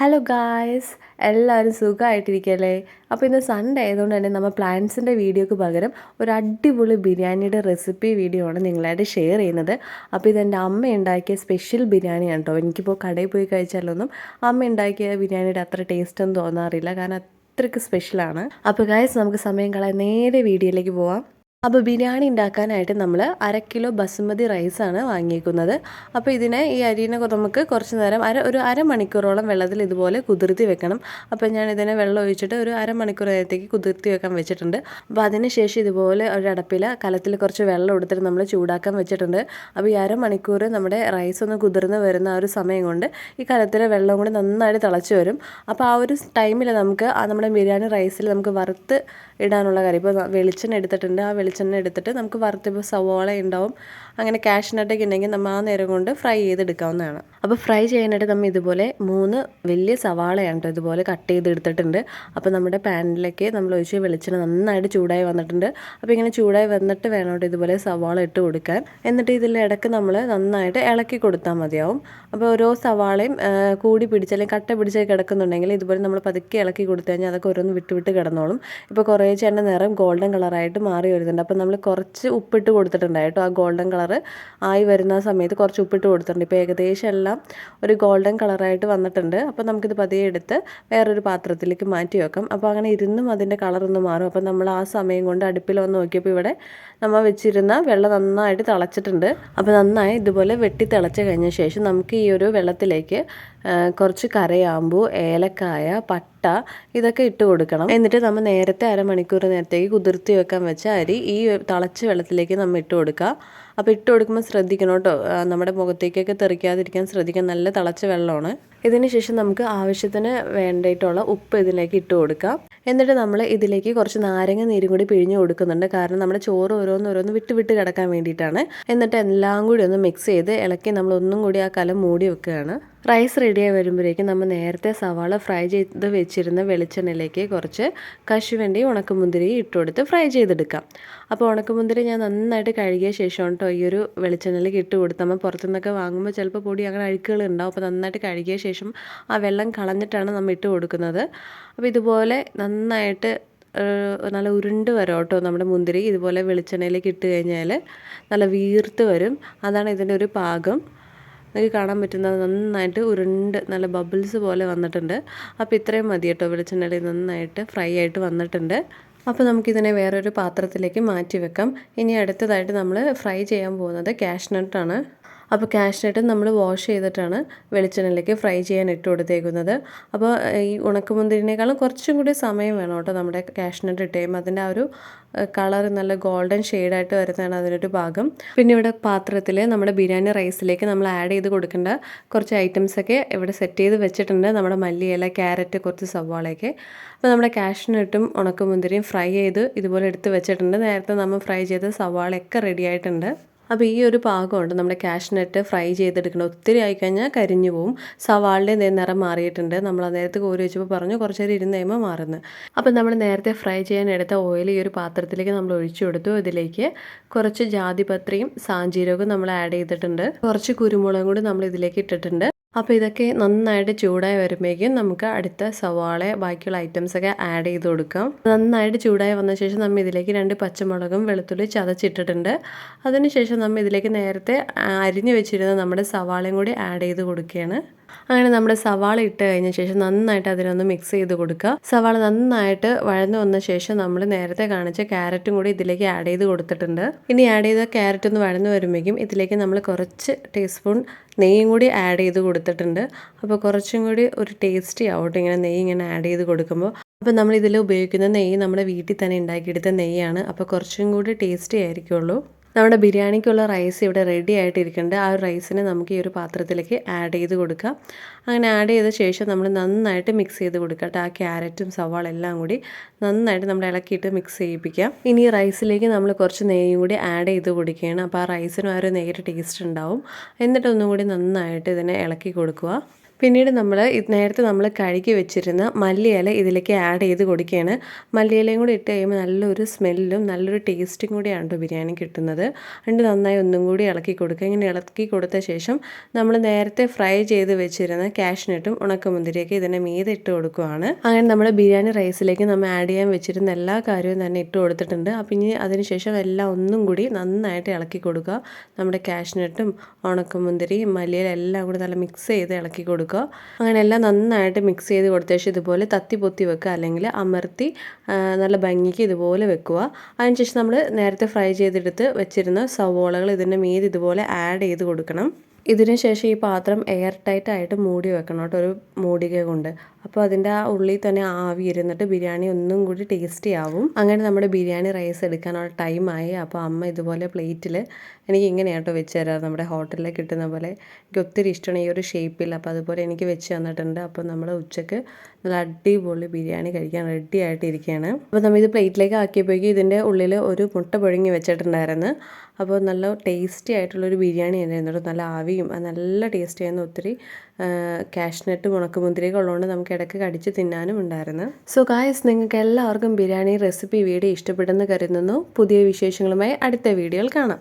Hello guys എല്ലാവരും സുഖമായിട്ടിരിക്കല്ലേ? അപ്പോൾ ഇന്ന് സൺഡേ ആയതുകൊണ്ട് തന്നെ നമ്മൾ പ്ലാൻസിന്റെ വീഡിയോക്ക് പകരം ഒരു അടിപൊളി ബിരിയാണിയുടെ റെസിപ്പി വീഡിയോ ആണ് നിങ്ങളായിട്ട് ഷെയർ ചെയ്യുന്നത്. അപ്പോൾ ഇതെന്റെ അമ്മ ഉണ്ടാക്കിയ സ്പെഷ്യൽ ബിരിയാണിയാണ് കേട്ടോ എനിക്കിപ്പോൾ കടയിൽ പോയി കഴിച്ചാലൊന്നും അമ്മ ഉണ്ടാക്കിയ ബിരിയാണിയുടെ അത്ര ടേസ്റ്റ് ഒന്നും തോന്നാറില്ല. കാരണം അത്രയ്ക്ക് സ്പെഷ്യലാണ് അപ്പോൾ ഗായ്സ് നമുക്ക് സമയം കളയാൻ നേരെ വീഡിയോയിലേക്ക് പോവാം. അപ്പോൾ ബിരിയാണി ഉണ്ടാക്കാനായിട്ട് നമ്മൾ അര കിലോ ബസുമതി റൈസാണ് വാങ്ങിയേക്കുന്നത് അപ്പോൾ ഇതിനെ ഈ അരിനെ നമുക്ക് കുറച്ച് നേരം അര ഒരു അരമണിക്കൂറോളം വെള്ളത്തിൽ ഇതുപോലെ കുതിർത്തി വെക്കണം. അപ്പോൾ ഞാൻ ഇതിനെ വെള്ളം ഒഴിച്ചിട്ട് ഒരു അരമണിക്കൂർ നേരത്തേക്ക് കുതിർത്തി വെക്കാൻ വെച്ചിട്ടുണ്ട്. അപ്പോൾ അതിന് ശേഷം ഇതുപോലെ ഒരു അടപ്പിൽ കലത്തിൽ കുറച്ച് വെള്ളം എടുത്തിട്ട് നമ്മൾ ചൂടാക്കാൻ വെച്ചിട്ടുണ്ട്. അപ്പോൾ ഈ അരമണിക്കൂർ നമ്മുടെ റൈസ് ഒന്ന് കുതിർന്ന് വരുന്ന ആ ഒരു സമയം കൊണ്ട് ഈ കലത്തിലെ വെള്ളം കൂടി നന്നായിട്ട് തിളച്ച് വരും. അപ്പോൾ ആ ഒരു ടൈമിൽ നമുക്ക് ആ നമ്മുടെ ബിരിയാണി റൈസിൽ നമുക്ക് വറുത്ത് ഇടാനുള്ള കാര്യം. ഇപ്പോൾ വെളിച്ചെണ്ണ എടുത്തിട്ടുണ്ട്. ആ വെളിച്ചെണ്ണ എടുത്തിട്ട് നമുക്ക് വറുത്തിപ്പോൾ സവോള ഉണ്ടാവും. അങ്ങനെ കാഷ്നട്ടൊക്കെ ഉണ്ടെങ്കിൽ നമ്മൾ ആ നേരം കൊണ്ട് ഫ്രൈ ചെയ്തെടുക്കാവുന്നതാണ്. അപ്പോൾ ഫ്രൈ ചെയ്യാനായിട്ട് നമ്മൾ ഇതുപോലെ മൂന്ന് വലിയ സവാളയാണ് കേട്ടോ ഇതുപോലെ കട്ട് ചെയ്തെടുത്തിട്ടുണ്ട്. അപ്പോൾ നമ്മുടെ പാനിലേക്ക് നമ്മൾ ഒഴിച്ച് വെളിച്ചെണ്ണ നന്നായിട്ട് ചൂടായി വന്നിട്ടുണ്ട്. അപ്പോൾ ഇങ്ങനെ ചൂടായി വന്നിട്ട് വേണം ഇതുപോലെ സവാള ഇട്ട് കൊടുക്കാൻ. എന്നിട്ട് ഇതിൽ ഇടയ്ക്ക് നമ്മൾ നന്നായിട്ട് ഇളക്കി കൊടുത്താൽ മതിയാവും. അപ്പോൾ ഓരോ സവാളയും കൂടി പിടിച്ച് അല്ലെങ്കിൽ കട്ട പിടിച്ച് കിടക്കുന്നുണ്ടെങ്കിൽ ഇതുപോലെ നമ്മൾ പതുക്കെ ഇളക്കി കൊടുത്തു കഴിഞ്ഞാൽ അതൊക്കെ ഓരോന്ന് വിട്ട് വിട്ട് കിടന്നോളും. ഇപ്പോൾ കുറേ ചേട്ടന്റെ നിറം ഗോൾഡൻ കളറായിട്ട് മാറി വരുന്നുണ്ട്. അപ്പോൾ നമ്മൾ കുറച്ച് ഉപ്പിട്ട് കൊടുത്തിട്ടുണ്ടായിട്ടോ ആ ഗോൾഡൻ കളർ ആയി വരുന്ന സമയത്ത് കുറച്ച് ഉപ്പിട്ട് കൊടുത്തിട്ടുണ്ട്. ഇപ്പോൾ ഏകദേശം ഒരു ഗോൾഡൻ കളറായിട്ട് വന്നിട്ടുണ്ട്. അപ്പോൾ നമുക്കിത് പതിയെ എടുത്ത് വേറൊരു പാത്രത്തിലേക്ക് മാറ്റി വെക്കാം. അപ്പോൾ അങ്ങനെ ഇരുന്നും അതിന്റെ കളറൊന്ന് മാറും. അപ്പോൾ നമ്മൾ ആ സമയം കൊണ്ട് അടുപ്പിൽ വന്ന് നോക്കിയപ്പോൾ ഇവിടെ നമ്മൾ വെച്ചിരുന്ന വെള്ളം നന്നായിട്ട് തിളച്ചിട്ടുണ്ട്. അപ്പോൾ നന്നായി ഇതുപോലെ വെട്ടി തിളച്ച് കഴിഞ്ഞ ശേഷം നമുക്ക് ഈ ഒരു വെള്ളത്തിലേക്ക് കുറച്ച് കരയാമ്പൂ ഏലക്കായ പട്ട ഇതൊക്കെ ഇട്ട് കൊടുക്കണം. എന്നിട്ട് നമ്മൾ നേരത്തെ അരമണിക്കൂർ നേരത്തേക്ക് കുതിർത്തി വെക്കാൻ വെച്ച അരി ഈ തിളച്ച വെള്ളത്തിലേക്ക് നമ്മൾ ഇട്ട് കൊടുക്കുക അപ്പോൾ ഇട്ട് കൊടുക്കുമ്പോൾ ശ്രദ്ധിക്കണം കേട്ടോ. നമ്മുടെ മുഖത്തേക്കൊക്കെ തെറിക്കാതിരിക്കാൻ ശ്രദ്ധിക്കാൻ നല്ല തിളച്ച വെള്ളമാണ്. ഇതിന് ശേഷം നമുക്ക് ആവശ്യത്തിന് വേണ്ടിയിട്ടുള്ള ഉപ്പ് ഇതിലേക്ക് ഇട്ട് കൊടുക്കാം. എന്നിട്ട് നമ്മൾ ഇതിലേക്ക് കുറച്ച് നാരങ്ങ നീരും കൂടി പിഴിഞ്ഞ് കൊടുക്കുന്നുണ്ട്. കാരണം നമ്മുടെ ചോറ് ഓരോന്ന് ഓരോന്ന് വിട്ട് വിട്ട് കിടക്കാൻ വേണ്ടിയിട്ടാണ്. എന്നിട്ട് എല്ലാം കൂടി ഒന്ന് മിക്സ് ചെയ്ത് ഇളക്കി നമ്മൾ ഒന്നും കൂടി ആ കലം മൂടി വെക്കുകയാണ്. റൈസ് റെഡിയായി വരുമ്പോഴേക്കും നമ്മൾ നേരത്തെ സവാള ഫ്രൈ ചെയ്ത് വെച്ചിരുന്ന വെളിച്ചെണ്ണയിലേക്ക് കുറച്ച് കശുവണ്ടി ഉണക്കമുന്തിരി ഇട്ടുകൊടുത്ത് ഫ്രൈ ചെയ്തെടുക്കാം. അപ്പോൾ ഉണക്കമുന്തിരി ഞാൻ നന്നായിട്ട് കഴുകിയ ശേഷം കേട്ടോ ഈ ഒരു വെളിച്ചെണ്ണയിലേക്ക് ഇട്ട് കൊടുത്ത് നമ്മൾ പുറത്തുനിന്നൊക്കെ വാങ്ങുമ്പോൾ ചിലപ്പോൾ പൊടി അങ്ങനെ അഴുക്കുകൾ ഉണ്ടാവും. അപ്പോൾ നന്നായിട്ട് കഴുകിയ ശേഷം ആ വെള്ളം കളഞ്ഞിട്ടാണ് നമ്മൾ ഇട്ട് കൊടുക്കുന്നത്. അപ്പോൾ ഇതുപോലെ നന്നായിട്ട് നല്ല ഉരുണ്ട് വരും കേട്ടോ നമ്മുടെ മുന്തിരി. ഇതുപോലെ വെളിച്ചെണ്ണയിലേക്ക് ഇട്ട് കഴിഞ്ഞാൽ നല്ല വീർത്ത് വരും. അതാണ് ഇതിന്റെ ഒരു പാകം. നിങ്ങൾക്ക് കാണാൻ പറ്റുന്നത് നന്നായിട്ട് ഉരുണ്ട് നല്ല ബബിൾസ് പോലെ വന്നിട്ടുണ്ട്. അപ്പോൾ ഇത്രയും മതി കേട്ടോ വെളിച്ചെണ്ണയിൽ നന്നായിട്ട് ഫ്രൈ ആയിട്ട് വന്നിട്ടുണ്ട്. അപ്പോൾ നമുക്കിതിനെ വേറൊരു പാത്രത്തിലേക്ക് മാറ്റി വെക്കാം. ഇനി അടുത്തതായിട്ട് നമ്മൾ ഫ്രൈ ചെയ്യാൻ പോകുന്നത് കാഷ്നട്ടാണ് അപ്പോൾ കാഷ്നട്ട് നമ്മൾ വാഷ് ചെയ്തിട്ടാണ് വെളിച്ചെണ്ണയിലേക്ക് ഫ്രൈ ചെയ്യാൻ ഇട്ട് കൊടുത്തേക്കുന്നത്. അപ്പോൾ ഈ ഉണക്കമുന്തിരിനേക്കാളും കുറച്ചും കൂടി സമയം വേണം കേട്ടോ നമ്മുടെ കാഷ്നട്ട് ഇട്ട് കഴിയുമ്പോൾ അതിന്റെ ആ ഒരു കളർ നല്ല ഗോൾഡൻ ഷെയ്ഡായിട്ട് വരുന്നതാണ് അതിനൊരു ഭാഗം. പിന്നെ ഇവിടെ പാത്രത്തിൽ നമ്മുടെ ബിരിയാണി റൈസിലേക്ക് നമ്മൾ ആഡ് ചെയ്ത് കൊടുക്കേണ്ട കുറച്ച് ഐറ്റംസൊക്കെ ഇവിടെ സെറ്റ് ചെയ്ത് വെച്ചിട്ടുണ്ട്. നമ്മുടെ മല്ലിയില ക്യാരറ്റ് കുറച്ച് സവാളയൊക്കെ. അപ്പോൾ നമ്മുടെ കാഷ്നട്ടും ഉണക്കമുന്തിരിയും ഫ്രൈ ചെയ്ത് ഇതുപോലെ എടുത്ത് വെച്ചിട്ടുണ്ട്. നേരത്തെ നമ്മൾ ഫ്രൈ ചെയ്ത സവാളയൊക്കെ റെഡി ആയിട്ടുണ്ട്. അപ്പോൾ ഈ ഒരു പാകമുണ്ട്. നമ്മുടെ കാഷ്നട്ട് ഫ്രൈ ചെയ്തെടുക്കണം ഒത്തിരി ആയിക്കഴിഞ്ഞാൽ കരിഞ്ഞു പോവും. സവാളിന്റെ നിറം മാറിയിട്ടുണ്ട്. നമ്മൾ നേരത്തെ കോരി വെച്ചപ്പോൾ പറഞ്ഞു കുറച്ച് നേരം ഇരുന്ന് കഴിയുമ്പോൾ മാറുന്നത് അപ്പോൾ നമ്മൾ നേരത്തെ ഫ്രൈ ചെയ്യാൻ എടുത്ത ഓയിൽ ഈ ഒരു പാത്രത്തിലേക്ക് നമ്മൾ ഒഴിച്ചു കൊടുത്തു. ഇതിലേക്ക് കുറച്ച് ജാതിപത്രിയും സാഞ്ചീരകവും നമ്മൾ ആഡ് ചെയ്തിട്ടുണ്ട്. കുറച്ച് കുരുമുളകും കൂടി നമ്മൾ ഇതിലേക്ക് ഇട്ടിട്ടുണ്ട്. അപ്പോൾ ഇതൊക്കെ നന്നായിട്ട് ചൂടായി വരുമ്പോഴേക്കും നമുക്ക് അടുത്ത സവാള ബാക്കിയുള്ള ഐറ്റംസ് ഒക്കെ ആഡ് ചെയ്ത് കൊടുക്കാം. നന്നായിട്ട് ചൂടായി വന്ന ശേഷം നമ്മൾ ഇതിലേക്ക് രണ്ട് പച്ചമുളകും വെളുത്തുള്ളി ചതച്ചിട്ടിട്ടുണ്ട്. അതിനുശേഷം നമ്മൾ ഇതിലേക്ക് നേരത്തെ അരിഞ്ഞു വെച്ചിരുന്ന നമ്മുടെ സവാളയും കൂടി ആഡ് ചെയ്ത് കൊടുക്കുകയാണ്. അങ്ങനെ നമ്മുടെ സവാള ഇട്ട് കഴിഞ്ഞ ശേഷം നന്നായിട്ട് അതിനൊന്ന് മിക്സ് ചെയ്ത് കൊടുക്കുക. സവാള നന്നായിട്ട് വഴന്നു വന്ന ശേഷം നമ്മൾ നേരത്തെ കാണിച്ച ക്യാരറ്റും കൂടി ഇതിലേക്ക് ആഡ് ചെയ്ത് കൊടുത്തിട്ടുണ്ട്. ഇനി ആഡ് ചെയ്ത ക്യാരറ്റ് ഒന്ന് വഴന്നു വരുമ്പോഴേക്കും ഇതിലേക്ക് നമ്മൾ കുറച്ച് ടീസ്പൂൺ നെയ്യും കൂടി ആഡ് ചെയ്ത് കൊടുത്തിട്ടുണ്ട്. അപ്പോൾ കുറച്ചും കൂടി ഒരു ടേസ്റ്റി ആവട്ടെ ഇങ്ങനെ നെയ്യ് ഇങ്ങനെ ആഡ് ചെയ്ത് കൊടുക്കുമ്പോൾ. അപ്പോൾ നമ്മൾ ഇതിൽ ഉപയോഗിക്കുന്ന നെയ്യ് നമ്മുടെ വീട്ടിൽ തന്നെ ഉണ്ടാക്കിയെടുത്ത നെയ്യാണ്. അപ്പോൾ കുറച്ചും കൂടി ടേസ്റ്റി ആയിരിക്കുള്ളൂ. നമ്മുടെ ബിരിയാണിക്കുള്ള റൈസ് ഇവിടെ റെഡി ആയിട്ടിരിക്കുന്നുണ്ട്. ആ ഒരു റൈസിനെ നമുക്ക് ഈ ഒരു പാത്രത്തിലേക്ക് ആഡ് ചെയ്ത് കൊടുക്കാം. അങ്ങനെ ആഡ് ചെയ്ത ശേഷം നമ്മൾ നന്നായിട്ട് മിക്സ് ചെയ്ത് കൊടുക്കട്ടെ ആ ക്യാരറ്റും സവാള എല്ലാം കൂടി നന്നായിട്ട് നമ്മൾ ഇളക്കിയിട്ട് മിക്സ് ചെയ്യിപ്പിക്കാം. ഇനി റൈസിലേക്ക് നമ്മൾ കുറച്ച് നെയ്യും കൂടി ആഡ് ചെയ്ത് കൊടുക്കുകയാണ്. അപ്പോൾ ആ റൈസിനും ആ ഒരു നെയ്യുടെ ടേസ്റ്റ് ഉണ്ടാവും. എന്നിട്ട് ഒന്നും കൂടി നന്നായിട്ട് ഇതിനെ ഇളക്കി കൊടുക്കുക. പിന്നീട് നമ്മൾ നേരത്തെ നമ്മൾ കഴുകി വെച്ചിരുന്ന മല്ലിയില ഇതിലേക്ക് ആഡ് ചെയ്ത് കൊടുക്കുകയാണ്. മല്ലിയിലയും കൂടി ഇട്ട് കഴിയുമ്പോൾ നല്ലൊരു സ്മെല്ലും നല്ലൊരു ടേസ്റ്റും കൂടിയാണ് കേട്ടോ ബിരിയാണി കിട്ടുന്നത്. അണ്ട് നന്നായി ഒന്നും കൂടി ഇളക്കി കൊടുക്കുക. ഇങ്ങനെ ഇളക്കി കൊടുത്ത ശേഷം നമ്മൾ നേരത്തെ ഫ്രൈ ചെയ്ത് വെച്ചിരുന്ന കാഷ്നട്ടും ഉണക്കമുന്തിരിയൊക്കെ ഇതിനെ മീതെ ഇട്ട് കൊടുക്കുകയാണ് അങ്ങനെ നമ്മൾ ബിരിയാണി റൈസിലേക്ക് നമ്മൾ ആഡ് ചെയ്യാൻ വെച്ചിരുന്ന എല്ലാ കാര്യവും തന്നെ ഇട്ട് കൊടുത്തിട്ടുണ്ട്. അപ്പം ഇനി അതിനുശേഷം എല്ലാം ഒന്നും കൂടി നന്നായിട്ട് ഇളക്കി കൊടുക്കുക. നമ്മുടെ കാഷ്നട്ടും ഉണക്കമുന്തിരിയും മല്ലിയിലെല്ലാം കൂടി നല്ല മിക്സ് ചെയ്ത് ഇളക്കി കൊടുക്കുക. അങ്ങനെ എല്ലാം നന്നായിട്ട് മിക്സ് ചെയ്ത് കൊടുത്ത ശേഷം ഇതുപോലെ തത്തി പൊത്തി വെക്കുക അല്ലെങ്കിൽ അമർത്തി നല്ല ഭംഗിക്ക് ഇതുപോലെ വെക്കുക. അതിനുശേഷം നമ്മൾ നേരത്തെ ഫ്രൈ ചെയ്തെടുത്ത് വെച്ചിരുന്ന സവോളകൾ ഇതിന്റെ മീത് ഇതുപോലെ ആഡ് ചെയ്ത് കൊടുക്കണം. ഇതിനുശേഷം ഈ പാത്രം എയർ ടൈറ്റ് ആയിട്ട് മൂടി വെക്കണം കേട്ടോ. ഒരു മൂടിക കൊണ്ട് അപ്പോൾ അതിന്റെ ആ ഉള്ളിൽ തന്നെ ആവി ഇരുന്നിട്ട് ബിരിയാണി ഒന്നും കൂടി ടേസ്റ്റി ആവും. അങ്ങനെ നമ്മുടെ ബിരിയാണി റൈസ് എടുക്കാനുള്ള ടൈമായി അപ്പോൾ അമ്മ ഇതുപോലെ പ്ലേറ്റിൽ എനിക്ക് ഇങ്ങനെയാണ് കേട്ടോ വെച്ച് തരാറ്. നമ്മുടെ ഹോട്ടലിൽ കിട്ടുന്ന പോലെ എനിക്ക് ഒത്തിരി ഇഷ്ടമാണ് ഈ ഒരു ഷേപ്പിൽ അപ്പോൾ അതുപോലെ എനിക്ക് വെച്ച് തന്നിട്ടുണ്ട്. അപ്പോൾ നമ്മൾ ഉച്ചയ്ക്ക് നല്ല അടിപൊളി ബിരിയാണി കഴിക്കാൻ റെഡി ആയിട്ടിരിക്കുകയാണ്. അപ്പോൾ നമ്മൾ ഇത് പ്ലേറ്റിലേക്ക് ആക്കിയപ്പോഴേക്കും ഇതിന്റെ ഉള്ളിൽ ഒരു മുട്ട പുഴുങ്ങി വെച്ചിട്ടുണ്ടായിരുന്നു. അപ്പോൾ നല്ല ടേസ്റ്റി ആയിട്ടുള്ളൊരു ബിരിയാണി തന്നെയായിരുന്നു. നല്ല ആവിയും നല്ല ടേസ്റ്റി ആയിരുന്നു. ഒത്തിരി കാഷ്നട്ടും ഉണക്കമുന്തിരിയൊക്കെ ഉള്ളതുകൊണ്ട് നമുക്ക് ഇടയ്ക്ക് കടിച്ച് തിന്നാനും ഉണ്ടായിരുന്നു. സോ ഗായസ് നിങ്ങൾക്ക് എല്ലാവർക്കും ബിരിയാണി റെസിപ്പി വീഡിയോ ഇഷ്ടപ്പെടുന്നു കരുതുന്നു. പുതിയ വിശേഷങ്ങളുമായി അടുത്ത വീഡിയോയിൽ കാണാം.